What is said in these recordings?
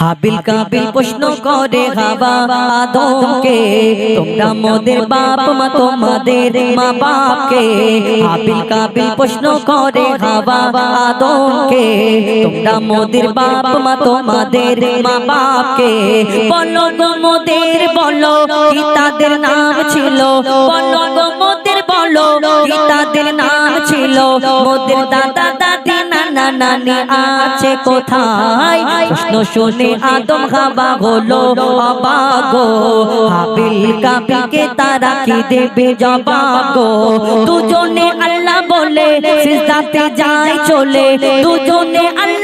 হাবিল কাবিল প্রশ্ন করে তোমরা মোদের বাপ মা, তোমাদের মা বাপকে। হাবিল কাবিল প্রশ্ন করে তোমরা মোদের বাপ মা, তোমাদের মা বাপকে। বলো গো মোদের, বলো তাদের নাম ছিল? বলো গো কি তাদের ছিল। মোদের দাদা, দাদি, নানা, নানি আছে কোথায়? প্রশ্ন শুনে আদম হাবা হলো অবাগো তারা কি দেবে জবাগো দুজনে আল্লাহ বলে, সিজদাতে যায় চলে। দুজনে আল্লাহ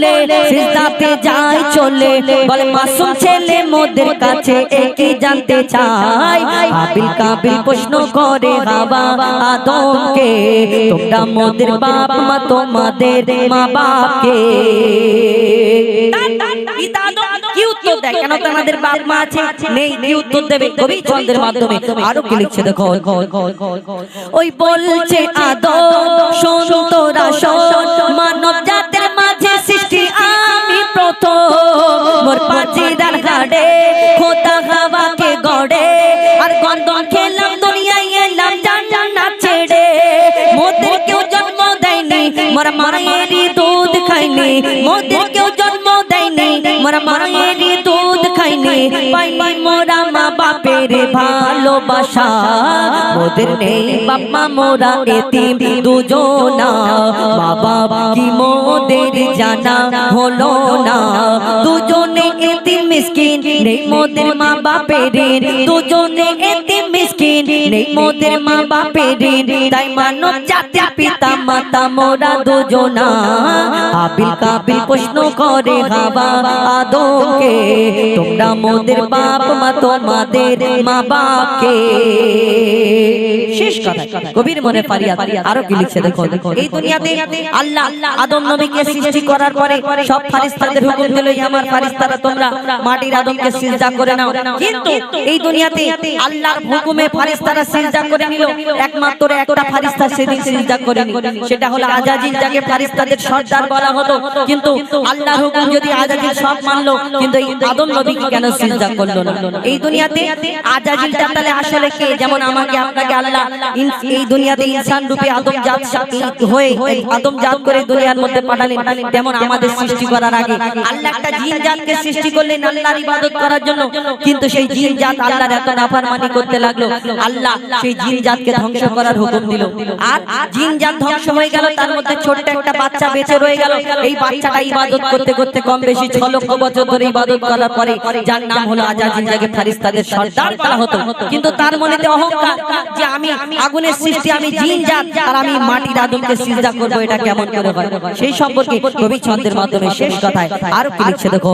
বলে সিজদাতে যায় চলে বলে মাসুম ছেলে মোদের কাছে একই জানতে চাই? হাবিল কাবিল প্রশ্ন করে হাবা আদমকে তোমরা মোদের বাপ মা তোমাদের মা বাপকে। কি উত্তর দেয়? কেন তো বাপ মা আছে? নেই কি উত্তর দেবে কবি ছন্দের মাধ্যমে আরও কি লিখছে দেখো? ওই বলছে আদম শোন তোরা মানব জাতের মোর মায়েরই দুধ খাইনি। মোদের কেউ জন্ম দেয়নি। মোর মায়েরই দুধ খাইনি। পাই পাই মোরা মা বাপের ভালোবাসা। মোদের নেই বাপ্পা মোরা এতে দুজনা। মা বাপ কি মোদের জানা হলো না? দুজনে মিসকিন, নেই মোদের মা বাপের দুজনে এতিম মিসকিন, নেই মোদের মা বাপের তাই মানব জাতির পিতা, মাতা, মোরা দুজনা। আবিল কাবিল প্রশ্ন করে হাবা আদমকে, তোমরা মোদের বাপ, মা, তোমাদের মা বাপকে শেষ কথা কবির মনে ফারিয়াদ আরও কি লিখছে দেখো এই দুনিয়াতে আল্লাহ আদম নবীকে সৃষ্টি করার পরে সব ফারিস্তাদের হুকুম দিল "এই আমার ফারিস্তারা তোমরা মাটির আদমকে সিজদা করে নাও। কিন্তু এই দুনিয়াতে আল্লাহর হুকুমে ফারিস্তারা সিজদা করে নিল। একমাত্র একটা ফারিস্তা সেদিন সিজদা করেনি সেটা হলো আজাজিল যাকে ফারিস্তাদের সর্দার বলা হতো। কিন্তু আল্লাহর হুকুম যদি আজাজিল সব মানলো কিন্তু এই আদম নবীকে কেন সিজদা করল না? এই দুনিয়াতে আজাজিলটা তাহলে আসলে কে যেমন আমাকে আপনাকে আল্লাহ এই দুনিয়াতে ইনসান রূপে আদম জাত হয়ে আদম জাত করে দুনিয়ার মধ্যে পাঠালেন তেমন আমাদের সৃষ্টি করার আগে। আল্লাহ একটা জিন জাতকে সৃষ্টি করলেন আল্লাহর ইবাদত করার জন্য। কিন্তু সেই জিন জাত আল্লাহর এত নাফরমানি করতে লাগল। আল্লাহ সেই জিন জাতকে ধ্বংস করার হুকুম দিল। আর জিন জাত ধ্বংস হয়ে গেল তার মধ্যে ছোট্ট একটা বাচ্চা বেঁচে রয়ে গেল। এই বাচ্চাটা ইবাদত করতে করতে কম বেশি ছ লক্ষ বছর ধরে ইবাদত করার পরে যার নাম হলো আজাজিল যাকে ফারিস্তাদের সর্দার বলা হতো কিন্তু তার মনেতে অহংকার যে আমি আগুনের সৃষ্টি আমি জিন জাত আর আমি মাটির আদমকে সিজদা করব এটা কেমন করে হয়? সেই সম্পর্কে কবি ছন্দের মাধ্যমে শেষ কথায় আর কি লিখছে দেখো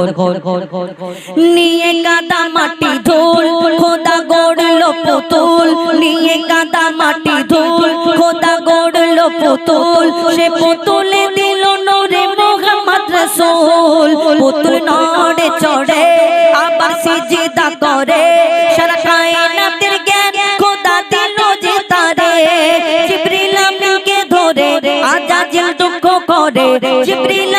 নিয়ে কাদা মাটি ধুল খোদা গড়লো পুতুল। নিয়ে কাদা মাটি ধুল খোদা গড়লো পুতুল। সে পুতুলে দিল নূরে মোহাম্মদ রাসূল। পুতুল নড়ে করে জিবরিল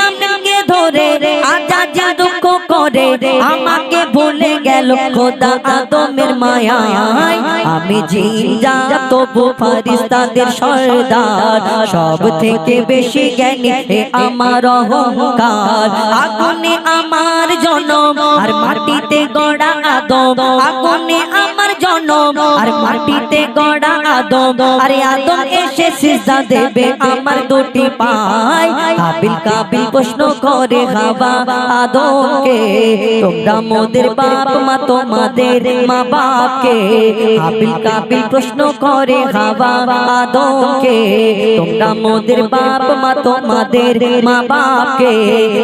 আমাকে ভুলে গেল খোদা আদমের মায়ায়। আমি জিন যা তবু ফারিস্তাদের সর্দার। সব থেকে বেশি জ্ঞানী আমার অহংকার। আগুনে আমার জনম, আর মাটিতে গড়া আদম। আগুনে আমার জনম, আর মাটিতে গড়া আদম। আরে আদম এসে সিজদা দেবে আমার দুটি পায়। কাবিল কাবিল প্রশ্ন করে হাবা আদমকে, তোমরা মোদের বাপ মা তোমাদের মা বাপকে। কাবিল কাবিল প্রশ্ন করে হাবা আদমকে। তোমরা মোদের বাপ মা তোমাদের মা বাপকে।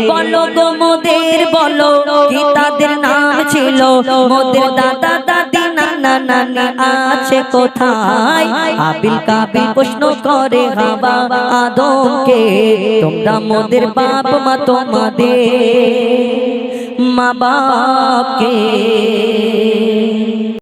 বলো গো মোদের বলো কি তাদের নাম ছিল? মোদের দাদা দাদি নানা নানি আছে কোথায়? আবিল কাবিল প্রশ্ন করে হাবা আদমকে। তোমরা মোদের বাপ মা তোমাদের। মা বাপকে।